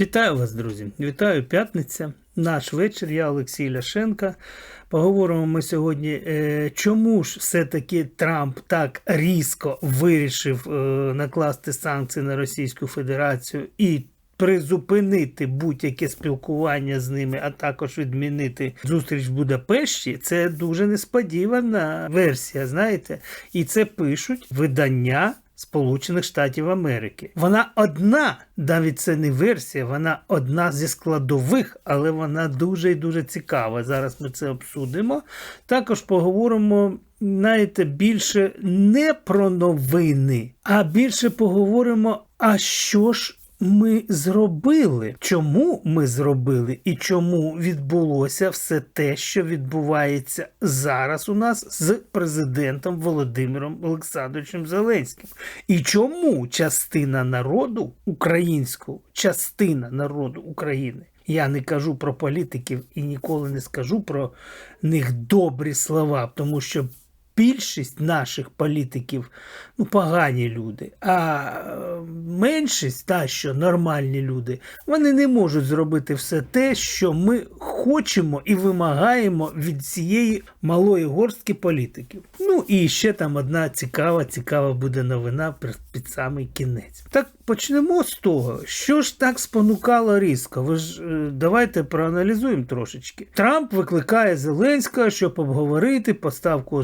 Вітаю вас, друзі! Вітаю п'ятниця. Наш вечір. Я Олексій Ляшенка. Поговоримо ми сьогодні, е, чому ж все-таки Трамп так різко вирішив е, накласти санкції на Російську Федерацію і призупинити будь-яке спілкування з ними, а також відмінити зустріч в Будапешті. Це дуже несподівана версія, знаєте, і це пишуть видання. Сполучених Штатів Америки. Вона одна, навіть це не версія, вона одна зі складових, але вона дуже і дуже цікава. Зараз ми це обсудимо. Також поговоримо, знаєте, більше не про новини, а більше поговоримо, а що ж ми зробили, чому ми зробили і чому відбулося все те, що відбувається зараз у нас з президентом Володимиром Олександровичем Зеленським. І чому частина народу українського, частина народу України. Я не кажу про політиків і ніколи не скажу про них добрі слова, тому що більшість наших політиків ну, погані люди, а е, меншість, та що нормальні люди, вони не можуть зробити все те, що ми хочемо і вимагаємо від цієї малої горстки політиків. Ну і ще там одна цікава, цікава буде новина під самий кінець. Так почнемо з того, що ж так спонукало різко. Ви ж е, давайте проаналізуємо трошечки. Трамп викликає Зеленського, щоб обговорити поставку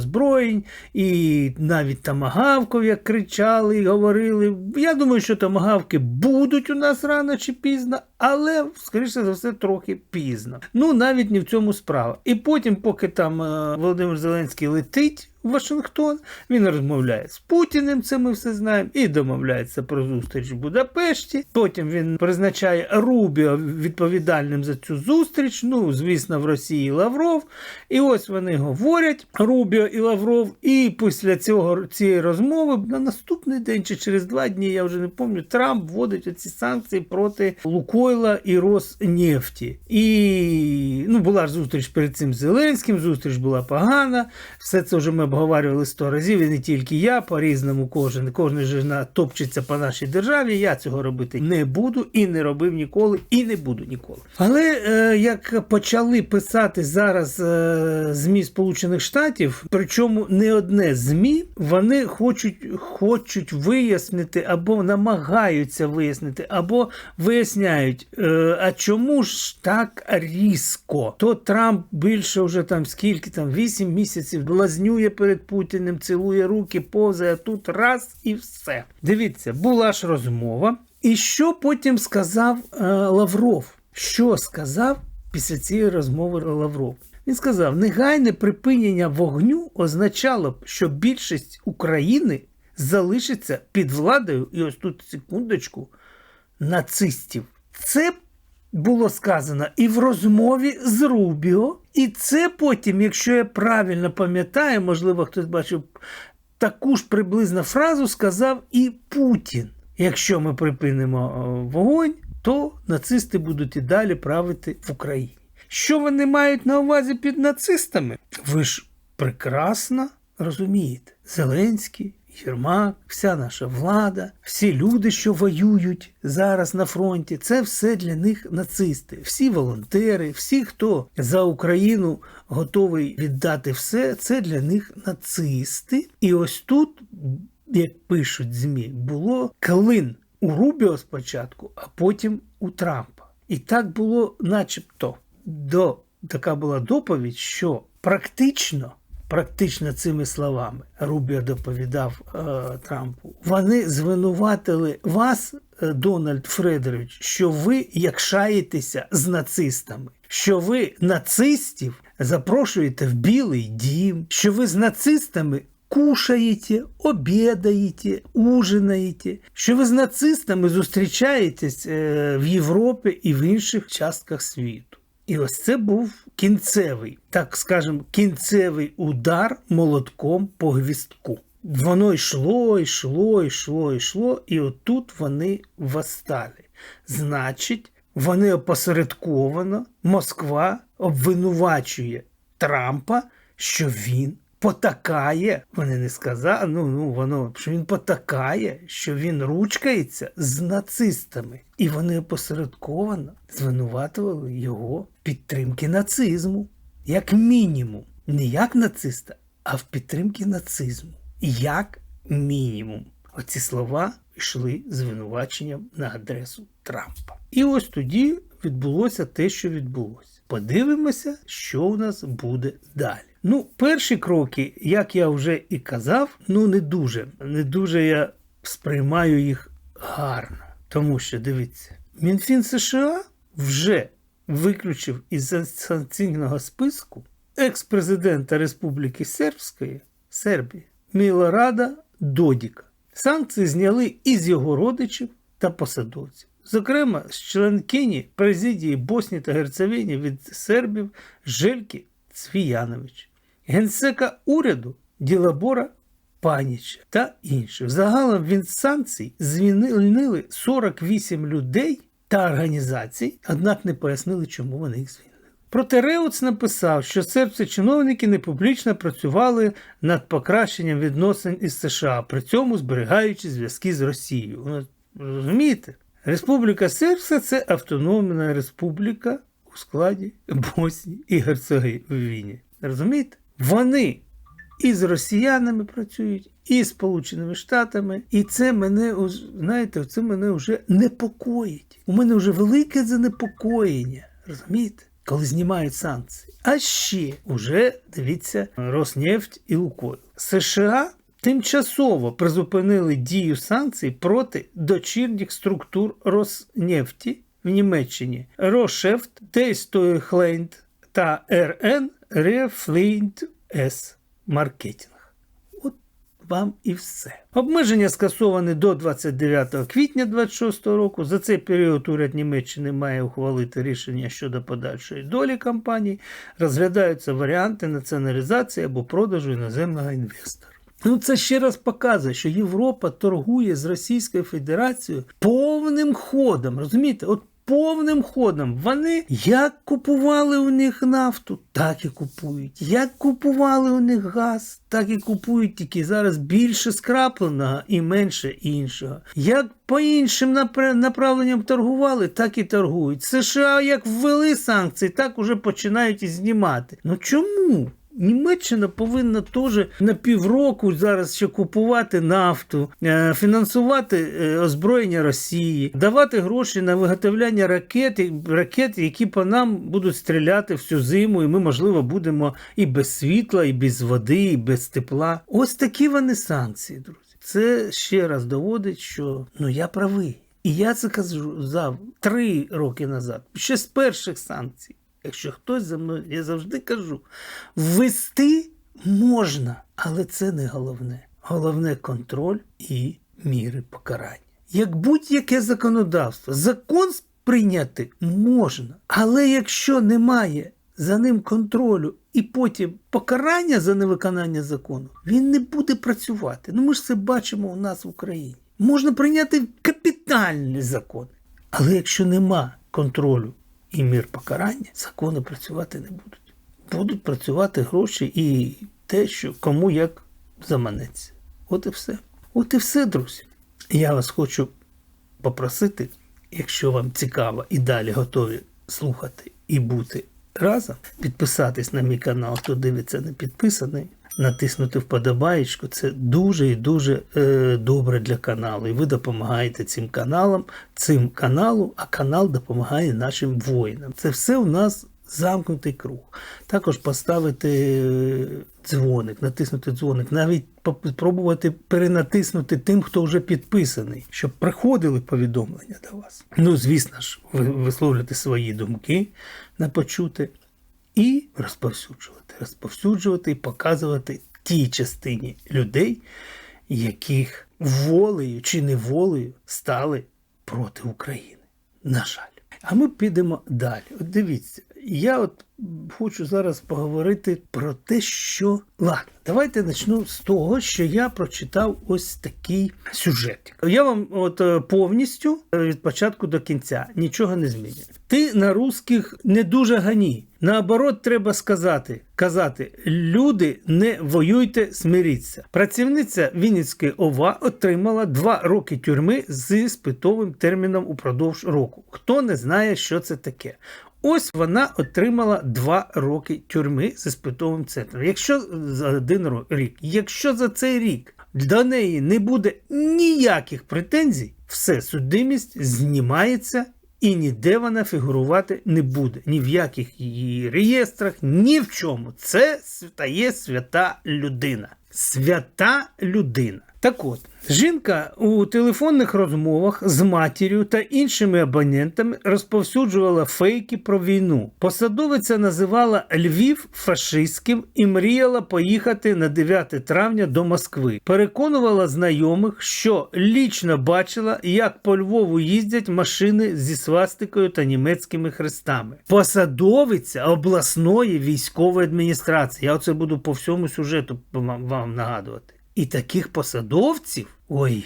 озброєнь і навіть тамагавков, як кричали і говорили. Я думаю, що тамагавки будуть у нас рано чи пізно, але, скоріше за все, трохи пізно. Ну, навіть не в цьому справа. І потім, поки там е, Володимир Зеленський летить. Вашингтон. Він розмовляє з Путіним, це ми все знаємо, і домовляється про зустріч в Будапешті. Потім він призначає Рубіо відповідальним за цю зустріч. Ну, звісно, в Росії Лавров. І ось вони говорять Рубіо і Лавров. І після цього цієї розмови на наступний день чи через два дні, я вже не пам'ятаю, Трамп вводить оці санкції проти Лукойла і Роснефті. І ну, була ж зустріч перед цим Зеленським. Зустріч була погана. Все це вже ми обговорювали сто разів, і не тільки я, по-різному кожен. Кожен же топчеться по нашій державі. Я цього робити не буду і не робив ніколи, і не буду ніколи. Але е, як почали писати зараз е, ЗМІ Сполучених Штатів, причому не одне ЗМІ, вони хочуть, хочуть вияснити або намагаються вияснити, або виясняють, е, а чому ж так різко? То Трамп більше вже там скільки там 8 місяців блазнює перед Путіним, цілує руки, повзає тут раз і все. Дивіться, була ж розмова. І що потім сказав е, Лавров? Що сказав після цієї розмови Лавров? Він сказав: негайне припинення вогню означало б, що більшість України залишиться під владою, і ось тут секундочку, нацистів. Це було сказано і в розмові з Рубіо, і це потім, якщо я правильно пам'ятаю, можливо, хтось бачив таку ж приблизну фразу, сказав і Путін. Якщо ми припинимо вогонь, то нацисти будуть і далі правити в Україні. Що вони мають на увазі під нацистами? Ви ж прекрасно розумієте, Зеленський Єрмак, вся наша влада, всі люди, що воюють зараз на фронті, це все для них нацисти. Всі волонтери, всі, хто за Україну готовий віддати все, це для них нацисти. І ось тут, як пишуть ЗМІ, було клин у Рубіо спочатку, а потім у Трампа. І так було, начебто, до така була доповідь, що практично практично цими словами Рубіо доповідав е, Трампу. Вони звинуватили вас, е, Дональд Фредерович, що ви якшаєтеся з нацистами, що ви нацистів запрошуєте в Білий дім, що ви з нацистами. Кушаєте, обідаєте, ужинаєте, що ви з нацистами зустрічаєтесь е, в Європі і в інших частках світу. І ось це був кінцевий, так скажемо, кінцевий удар молотком по гвістку. Воно йшло, йшло, йшло, йшло, і отут вони восстали. Значить, вони опосередковано, Москва обвинувачує Трампа, що він потакає, вони не сказали, ну, ну воно, що він потакає, що він ручкається з нацистами. І вони опосередковано звинуватували його підтримки нацизму, як мінімум. Не як нациста, а в підтримки нацизму. Як мінімум. Оці слова йшли звинуваченням на адресу Трампа. І ось тоді відбулося те, що відбулося. Подивимося, що у нас буде далі. Ну, перші кроки, як я вже і казав, ну не дуже. Не дуже я сприймаю їх гарно. Тому що дивіться, Мінфін США вже виключив із санкційного списку екс-президента Республіки Сербської Сербії Мілорада Додіка. Санкції зняли із його родичів та посадовців. Зокрема, з членкині президії Боснії та Герцевині від сербів Жельки Цвіянович, генсека уряду Ділабора Паніча та інших. Загалом від санкцій звільнили 48 людей та організацій, однак не пояснили, чому вони їх звільнили. Проте Реуц написав, що сербські чиновники не публічно працювали над покращенням відносин із США, при цьому зберігаючи зв'язки з Росією. Ну, Розумієте? Республіка Сербська це автономна республіка у складі Боснії і Герцеговіні. Розумієте? Вони і з росіянами працюють, і з Сполученими Штатами. І це мене знаєте, це мене вже непокоїть. У мене вже велике занепокоєння. Розумієте? Коли знімають санкції. А ще уже дивіться Роснефть і Лукойл. США тимчасово призупинили дію санкцій проти дочірніх структур Роснефті в Німеччині Рошефт, Дейстойхлейнд та РН Рефлейнд С Маркетинг. От вам і все. Обмеження скасовані до 29 квітня 2026 року. За цей період уряд Німеччини має ухвалити рішення щодо подальшої долі компаній. Розглядаються варіанти націоналізації або продажу іноземного інвестора. Ну, це ще раз показує, що Європа торгує з Російською Федерацією повним ходом. Розумієте? От повним ходом. Вони як купували у них нафту, так і купують. Як купували у них газ, так і купують тільки зараз більше скрапленого і менше іншого. Як по іншим направленням торгували, так і торгують. США як ввели санкції, так уже починають і знімати. Ну чому? Німеччина повинна теж на півроку зараз ще купувати нафту, е, фінансувати е, озброєння Росії, давати гроші на виготовляння ракет, ракет, які по нам будуть стріляти всю зиму, і ми, можливо, будемо і без світла, і без води, і без тепла. Ось такі вони санкції, друзі. Це ще раз доводить, що ну я правий. І я це кажу за три роки назад, ще з перших санкцій. Якщо хтось за мною, я завжди кажу, ввести можна, але це не головне. Головне контроль і міри покарання. Як будь-яке законодавство, закон прийняти можна, але якщо немає за ним контролю і потім покарання за невиконання закону, він не буде працювати. Ну ми ж це бачимо у нас в Україні. Можна прийняти капітальний закон, але якщо нема контролю і мір покарання, закони працювати не будуть. Будуть працювати гроші і те, що кому як заманеться. От і все. От і все, друзі. Я вас хочу попросити, якщо вам цікаво і далі готові слухати і бути разом, підписатись на мій канал, хто дивиться не підписаний натиснути вподобаєчку. Це дуже і дуже е, добре для каналу. І ви допомагаєте цим каналам, цим каналу, а канал допомагає нашим воїнам. Це все у нас замкнутий круг. Також поставити е, дзвоник, натиснути дзвоник, навіть спробувати перенатиснути тим, хто вже підписаний, щоб приходили повідомлення до вас. Ну, звісно ж, ви висловлювати свої думки на почути і розповсюджувати, розповсюджувати і показувати тій частині людей, яких волею чи неволею стали проти України. На жаль. А ми підемо далі. От дивіться, я от хочу зараз поговорити про те, що ладно, давайте почну з того, що я прочитав ось такий сюжет. Я вам от е, повністю е, від початку до кінця нічого не змінюю. Ти на русських не дуже гані. Наоборот, треба сказати, казати, люди не воюйте, смиріться. Працівниця Вінницької ОВА отримала два роки тюрми з спитовим терміном упродовж року. Хто не знає, що це таке? Ось вона отримала два роки тюрми з спитовим центром. Якщо за один рік, якщо за цей рік до неї не буде ніяких претензій, все судимість знімається і ніде вона фігурувати не буде. Ні в яких її реєстрах, ні в чому. Це стає свята людина. Свята людина. Так от, жінка у телефонних розмовах з матір'ю та іншими абонентами розповсюджувала фейки про війну. Посадовиця називала Львів фашистським і мріяла поїхати на 9 травня до Москви. Переконувала знайомих, що лічно бачила, як по Львову їздять машини зі свастикою та німецькими хрестами. Посадовиця обласної військової адміністрації. Я оце буду по всьому сюжету вам нагадувати. І таких посадовців. Ой.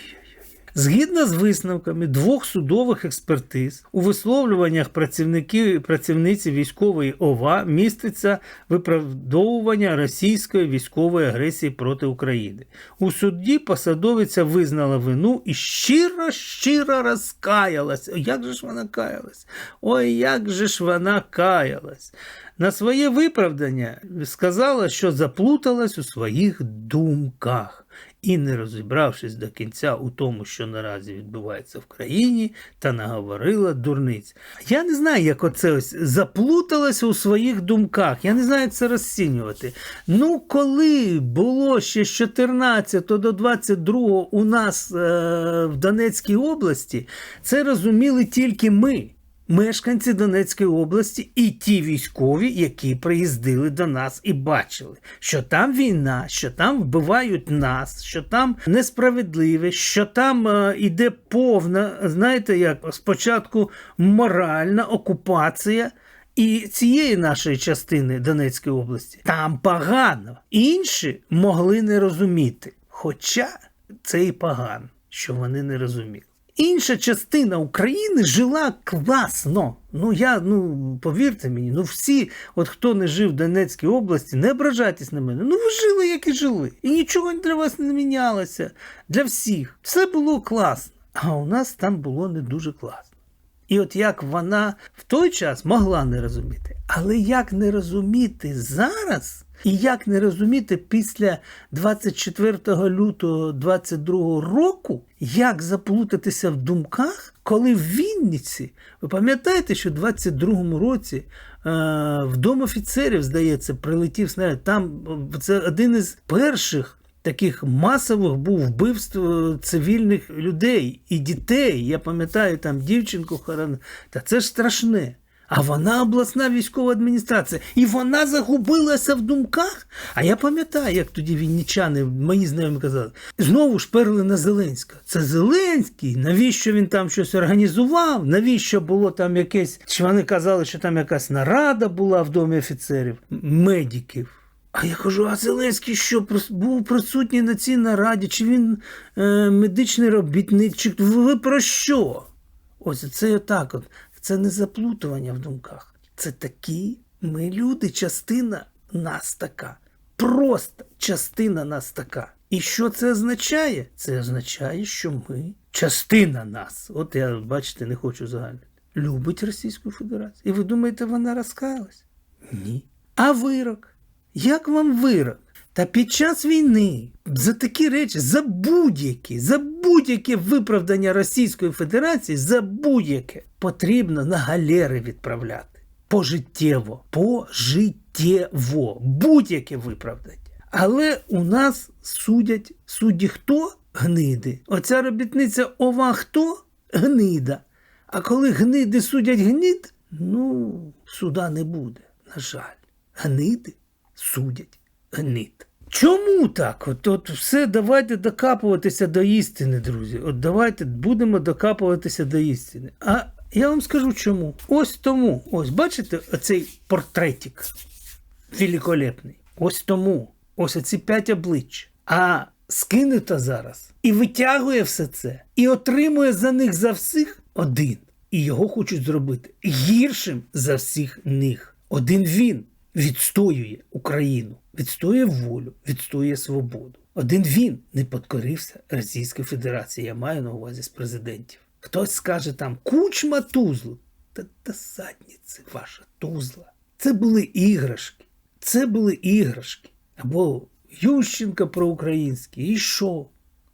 Згідно з висновками двох судових експертиз, у висловлюваннях працівників працівниці військової ОВА міститься виправдовування російської військової агресії проти України. У суді посадовиця визнала вину і щиро, щиро розкаялась. Як же ж вона каялась? Ой, як же ж вона каялась. На своє виправдання сказала, що заплуталась у своїх думках і, не розібравшись до кінця у тому, що наразі відбувається в країні, та наговорила дурниць. Я не знаю, як оце ось заплуталася у своїх думках. Я не знаю, як це розцінювати. Ну, коли було ще з 14 до 22 у нас е- в Донецькій області, це розуміли тільки ми мешканці Донецької області і ті військові, які приїздили до нас і бачили, що там війна, що там вбивають нас, що там несправедливе, що там е, іде повна, знаєте, як спочатку моральна окупація. І цієї нашої частини Донецької області там погано. Інші могли не розуміти. Хоча це і погано, що вони не розуміли. Інша частина України жила класно. Ну я ну повірте мені, ну всі, от хто не жив в Донецькій області, не ображайтесь на мене. Ну ви жили, як і жили. І нічого для вас не мінялося. Для всіх. Все було класно. А у нас там було не дуже класно. І от як вона в той час могла не розуміти, але як не розуміти зараз, і як не розуміти після 24 лютого 22 року, як заплутатися в думках, коли в Вінниці, ви пам'ятаєте, що в 22 році е, в дом офіцерів, здається, прилетів снаряд. Там е, це один із перших таких масових був вбивств е, цивільних людей і дітей. Я пам'ятаю там дівчинку хорон. Та це ж страшне. А вона обласна військова адміністрація. І вона загубилася в думках. А я пам'ятаю, як тоді вінничани, мої знайомі казали, знову ж перли на Зеленська. Це Зеленський. Навіщо він там щось організував? Навіщо було там якесь. Чи вони казали, що там якась нарада була в домі офіцерів, медиків. А я кажу, а Зеленський що був присутній на цій нараді? Чи він е, медичний робітник? Чи ви про що? Ось це отак от. Це не заплутування в думках. Це такі ми люди, частина нас така. Просто частина нас така. І що це означає? Це означає, що ми частина нас. От я, бачите, не хочу загальнити. Любить Російську Федерацію. І ви думаєте, вона розкаялась? Ні. А вирок? Як вам вирок? Та під час війни за такі речі, за будь-які, за будь-яке виправдання Російської Федерації, за будь-яке потрібно на галери відправляти. Пожиттєво. Пожиттєво. Будь-яке виправдання. Але у нас судять судді хто? Гниди. Оця робітниця ова хто? Гнида. А коли гниди судять гнид, ну, суда не буде. На жаль, гниди судять гнид. Чому так? От, от все давайте докапуватися до істини, друзі. От давайте будемо докапуватися до істини. А Я вам скажу чому. Ось тому. Ось бачите оцей портретик великолепний. Ось тому. Ось оці п'ять облич. А скинута зараз і витягує все це, і отримує за них за всіх один. І його хочуть зробити гіршим за всіх них. Один він відстоює Україну, відстоює волю, відстоює свободу. Один він не підкорився Російській Федерації. Я маю на увазі з президентів. Хтось скаже там кучма тузлу. Та та задніці ваша тузла. Це були іграшки. Це були іграшки. Або Ющенка проукраїнський. І що?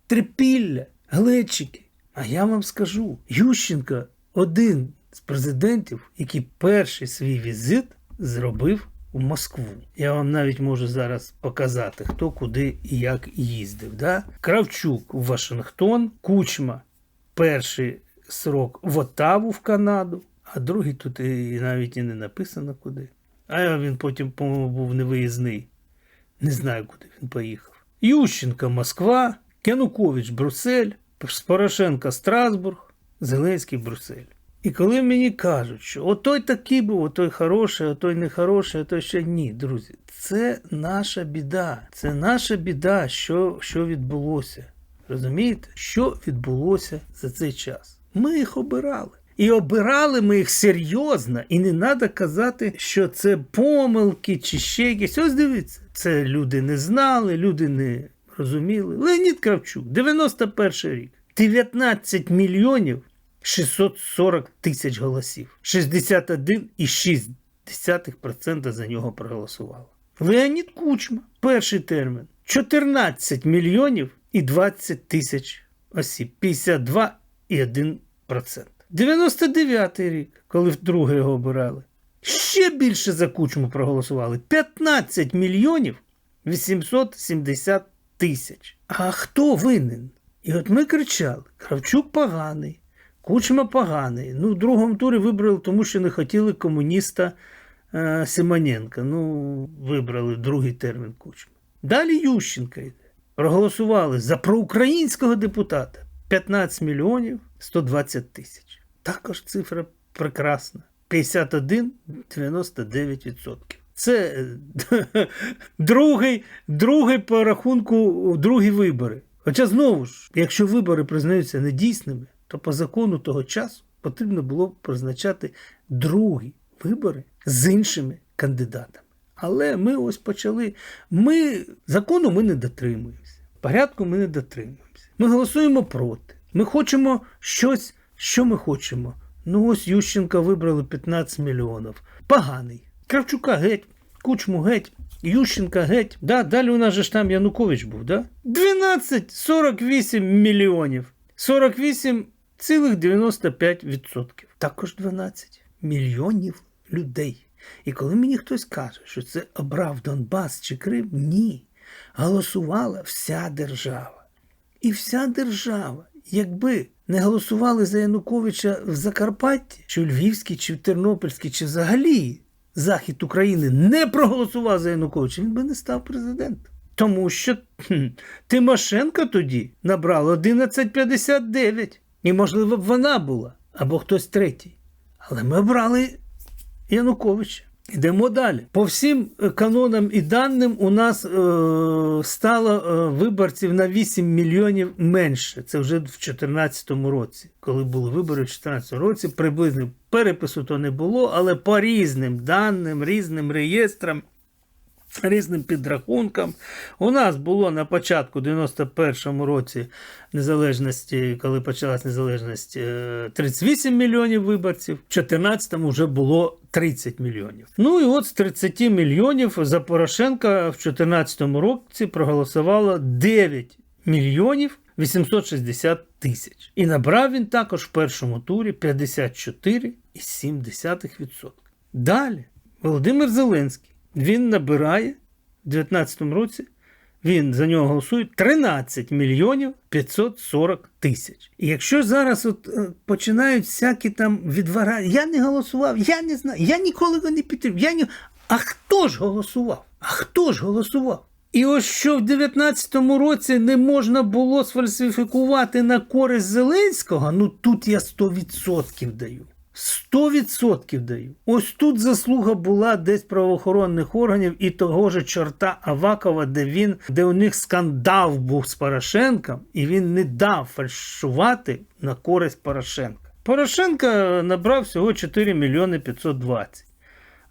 Трипілля, глечики. А я вам скажу: Ющенка один з президентів, який перший свій візит зробив у Москву. Я вам навіть можу зараз показати, хто куди і як їздив. Да? Кравчук в Вашингтон, Кучма перший срок в Оттаву в Канаду, а другий тут і навіть і не написано куди. А він потім, по-моєму, був невиїзний. Не знаю, куди він поїхав. Ющенко Москва, Янукович Брюссель, Порошенко Страсбург, Зеленський Брюссель. І коли мені кажуть, що отой такий був, отой хороший, отой нехороший, отой ще ні, друзі, це наша біда. Це наша біда, що, що відбулося. Розумієте, що відбулося за цей час? Ми їх обирали. І обирали ми їх серйозно, і не треба казати, що це помилки чи ще якісь. Ось дивіться, це люди не знали, люди не розуміли. Леонід Кравчук, 91 рік, 19 мільйонів 640 тисяч голосів, 61,6% за нього проголосувало. Леонід Кучма, перший термін, 14 мільйонів і 20 тисяч осіб, 52,1%. 99-й рік, коли вдруге його обирали, ще більше за кучму проголосували 15 мільйонів 870 тисяч. А хто винен? І от ми кричали: Кравчук поганий, Кучма поганий. Ну, в другому турі вибрали, тому що не хотіли комуніста е, Симоненка. Ну, вибрали другий термін Кучма. Далі Ющенка йде. Проголосували за проукраїнського депутата 15 мільйонів 120 тисяч. Також цифра прекрасна. 51,99%. Це е, другий, другий по рахунку другі вибори. Хоча знову ж, якщо вибори признаються недійсними, то по закону того часу потрібно було б призначати другі вибори з іншими кандидатами. Але ми ось почали. Ми закону ми не дотримуємося, порядку ми не дотримуємося. Ми голосуємо проти. Ми хочемо щось, що ми хочемо. Ну ось Ющенка вибрали 15 мільйонів. Поганий. Кравчука геть, кучму геть, Ющенка геть. Да, Далі у нас же ж там Янукович був, да? 12,48 мільйонів. 48,95%. Також 12 мільйонів людей. І коли мені хтось каже, що це обрав Донбас чи Крим, ні. Голосувала вся держава. І вся держава, якби не голосували за Януковича в Закарпатті, чи в Львівській, чи в Тернопільській, чи взагалі Захід України не проголосував за Януковича, він би не став президентом. Тому що хм, Тимошенко тоді набрала 11,59. І, можливо, б вона була, або хтось третій. Але ми обрали Януковича. Йдемо далі. По всім е, канонам і даним у нас е, стало е, виборців на 8 мільйонів менше. Це вже в 2014 році. Коли були вибори в 2014 році, приблизно перепису то не було, але по різним даним, різним реєстрам. Різним підрахункам. У нас було на початку 91-му році незалежності, коли почалась незалежність, е, 38 мільйонів виборців, в 14-му вже було 30 мільйонів. Ну і от з 30 мільйонів за Порошенка в 2014 році проголосувало 9 мільйонів 860 тисяч. І набрав він також в першому турі 54,7%. Далі Володимир Зеленський. Він набирає в 2019 році, він за нього голосує 13 мільйонів 540 тисяч. І якщо зараз от е, починають всякі там відвара, я не голосував, я не знаю, я ніколи його не підтримав. Я ні... А хто ж голосував? А хто ж голосував? І ось що в 19-му році не можна було сфальсифікувати на користь Зеленського, ну тут я 100% даю. 100% даю. Ось тут заслуга була десь правоохоронних органів і того ж чорта Авакова, де він, де у них скандал був з Порошенком, і він не дав фальшувати на користь Порошенка. Порошенка набрав всього 4 мільйони 520.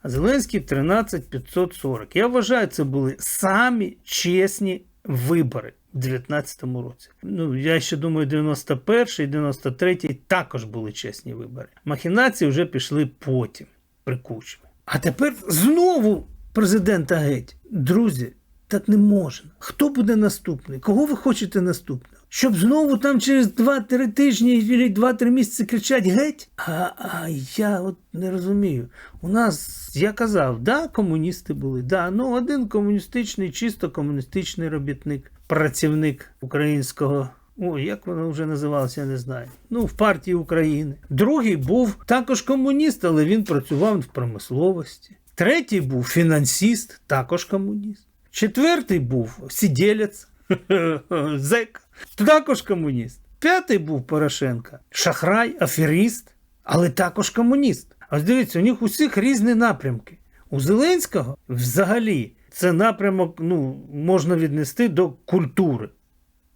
А Зеленський 13 540. Я вважаю, це були самі чесні вибори в 2019 році. Ну, я ще думаю, 91-й, 93 також були чесні вибори. Махінації вже пішли потім при Кучмі. А тепер знову президента геть. Друзі, так не можна. Хто буде наступний? Кого ви хочете наступного? Щоб знову там через 2-3 тижні чи 2-3 місяці кричать геть? А, а я от не розумію. У нас, я казав, да, комуністи були, да, ну один комуністичний, чисто комуністичний робітник, працівник українського. Ой, як воно вже називалося, я не знаю. Ну, в партії України. Другий був також комуніст, але він працював в промисловості. Третій був фінансіст, також комуніст. Четвертий був сиділець, зек, також комуніст. П'ятий був Порошенко, шахрай, аферіст, але також комуніст. Ось дивіться, у них усіх різні напрямки. У Зеленського взагалі це напрямок ну, можна віднести до культури,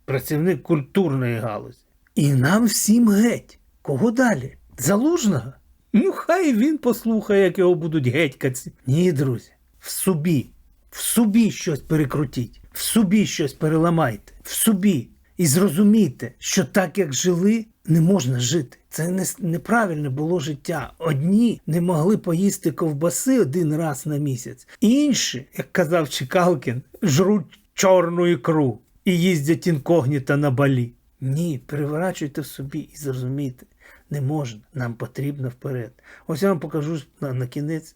працівник культурної галузі. І нам всім геть. Кого далі? Залужного? Ну, хай він послухає, як його будуть гетькати. Ні, друзі, в собі, в собі щось перекрутіть, в собі щось переламайте, в собі. І зрозумійте, що так як жили, не можна жити. Це не, неправильне було життя. Одні не могли поїсти ковбаси один раз на місяць, інші, як казав Чекалкін, жруть чорну ікру і їздять інкогніто на балі. Ні, переворачуйте в собі і зрозумійте, не можна, нам потрібно вперед. Ось я вам покажу на, на кінець,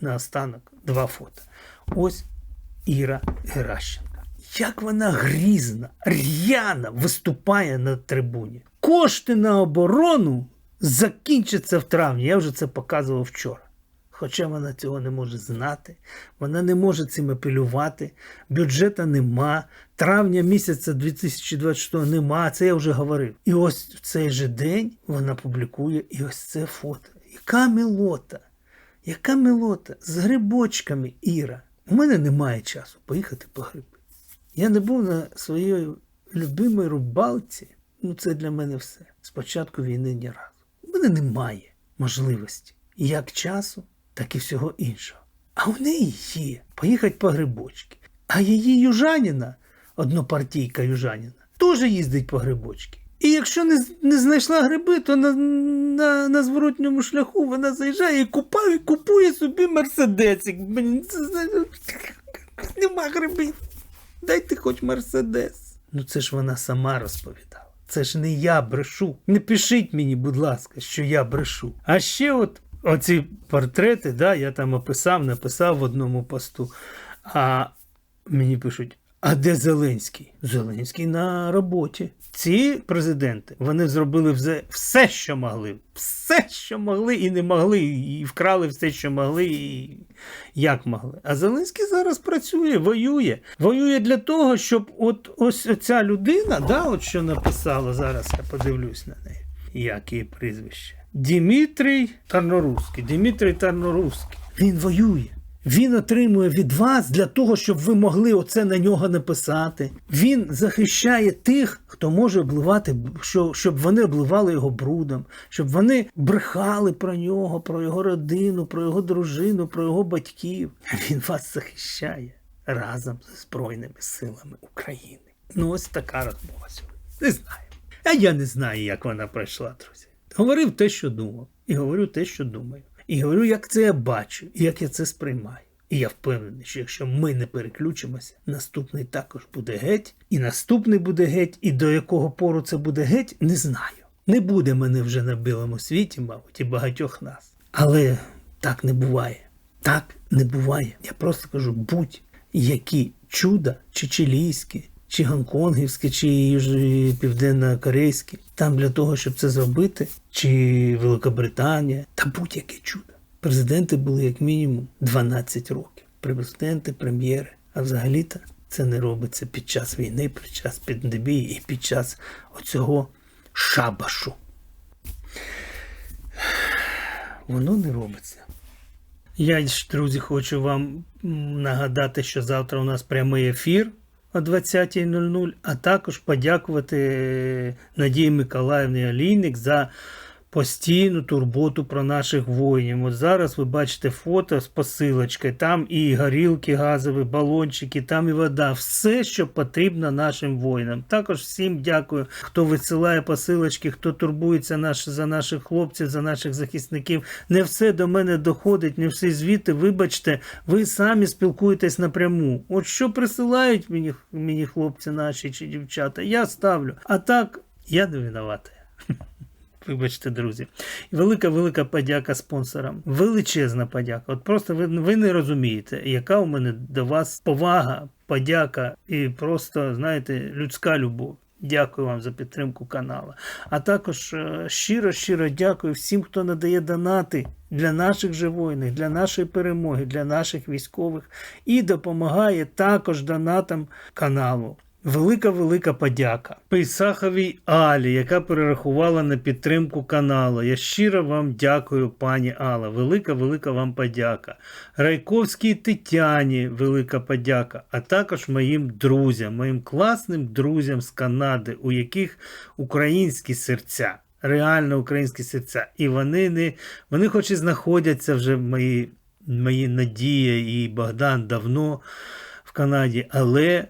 на останок, два фото. Ось Іра Геращенко. Як вона грізна, р'яна виступає на трибуні. Кошти на оборону закінчаться в травні. Я вже це показував вчора. Хоча вона цього не може знати, вона не може цим апелювати, бюджета нема, травня місяця 2026 нема, це я вже говорив. І ось в цей же день вона публікує і ось це фото. Яка милота, яка милота з грибочками Іра. У мене немає часу поїхати по гриби. Я не був на своїй любимій рубалці. Ну, це для мене все. Спочатку війни ні разу. У мене немає можливості як часу, так і всього іншого. А у неї є поїхати по грибочки. А її южаніна, однопартійка южаніна, теж їздить по грибочки. І якщо не, не знайшла гриби, то на, на, на зворотньому шляху вона заїжджає і купає, купує собі мерседесик. Нема грибів. Дайте хоч Мерседес. Ну це ж вона сама розповідала. Це ж не я брешу. Не пишіть мені, будь ласка, що я брешу. А ще от оці портрети, да, я там описав, написав в одному посту. А мені пишуть: а де Зеленський? Зеленський на роботі. Ці президенти вони зробили все, що могли. Все, що могли, і не могли, і вкрали все, що могли, і як могли. А Зеленський зараз працює, воює. Воює для того, щоб от ось ця людина, да, от що написала зараз, я подивлюсь на неї. Як її прізвище? Дімітрій Тарноруський. Дімітрій Тарноруський. Він воює. Він отримує від вас для того, щоб ви могли оце на нього написати. Він захищає тих, хто може обливати, щоб вони обливали його брудом, щоб вони брехали про нього, про його родину, про його дружину, про його батьків. Він вас захищає разом з Збройними силами України. Ну, ось така розмова сьогодні. Не знаю. А я не знаю, як вона пройшла, друзі. Говорив те, що думав, і говорю те, що думаю. І говорю, як це я бачу, і як я це сприймаю. І я впевнений, що якщо ми не переключимося, наступний також буде геть, і наступний буде геть, і до якого пору це буде геть, не знаю. Не буде мене вже на білому світі, мабуть, і багатьох нас. Але так не буває. Так не буває. Я просто кажу, будь-які чуда, чи чилійські, чи гонконгівське, чи південно-корейське, там для того, щоб це зробити, чи Великобританія, та будь-яке чудо. Президенти були як мінімум 12 років. Президенти, прем'єри. А взагалі-то це не робиться під час війни, під час пандемії і під час оцього шабашу. воно не робиться. Я ж, друзі, хочу вам нагадати, що завтра у нас прямий ефір о 20.00, а також подякувати Надії Миколаївні Олійник за постійну турботу про наших воїнів. От зараз ви бачите фото з посилочкою, там і горілки газові, балончики, там і вода. Все, що потрібно нашим воїнам. Також всім дякую, хто висилає посилочки, хто турбується наш, за наших хлопців, за наших захисників. Не все до мене доходить, не всі звіти. Вибачте, ви самі спілкуєтесь напряму. От що присилають мені, мені хлопці наші чи дівчата, я ставлю. А так, я не винуватий. Вибачте, друзі. І велика велика подяка спонсорам. Величезна подяка. От просто ви, ви не розумієте, яка у мене до вас повага, подяка і просто, знаєте, людська любов. Дякую вам за підтримку каналу. А також е, щиро, щиро дякую всім, хто надає донати для наших же воїнів, для нашої перемоги, для наших військових і допомагає також донатам каналу. Велика велика подяка Пейсаховій Алі, яка перерахувала на підтримку каналу. Я щиро вам дякую, пані Алла. Велика велика вам подяка. Райковській Тетяні, велика подяка, а також моїм друзям, моїм класним друзям з Канади, у яких українські серця, реально українські серця. І вони не вони, хоч і знаходяться вже мої, мої Надія і Богдан давно в Канаді, але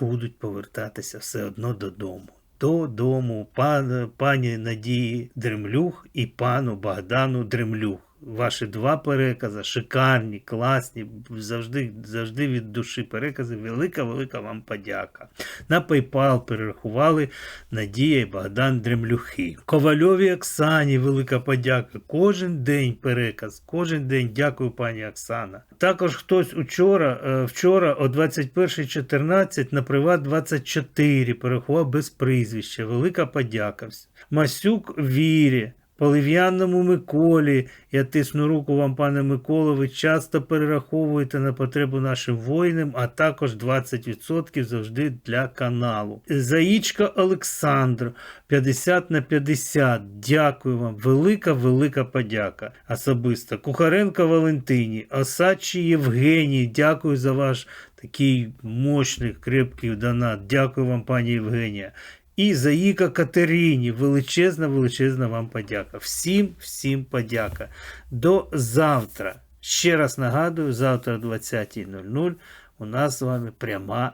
будуть повертатися все одно додому. Додому, пан, пані Надії Дремлюх і пану Богдану Дремлюх. Ваші два перекази шикарні, класні, завжди завжди від душі перекази. Велика, велика вам подяка. На PayPal перерахували Надія і Богдан Дремлюхи. Ковальові Оксані велика подяка. Кожен день переказ, кожен день дякую, пані Оксана. Також хтось учора, е, вчора о 21.14 на Приват 24 перерахував без прізвища. Велика подяка. Масюк Вірі. Полив'янному Миколі, я тисну руку вам, пане Миколо, ви часто перераховуєте на потребу нашим воїнам, а також 20% завжди для каналу. Заїчка Олександр, 50 на 50. Дякую вам. Велика, велика подяка. Особисто. Кухаренко Валентині, Осадчий Євгеній, дякую за ваш такий мощний, крепкий донат. Дякую вам, пані Євгенія. І Заїка Катерині. Величезна, величезна вам подяка. Всім, всім подяка. До завтра. Ще раз нагадую, завтра о 20.00 у нас з вами пряма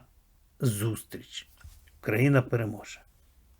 зустріч. Україна переможе.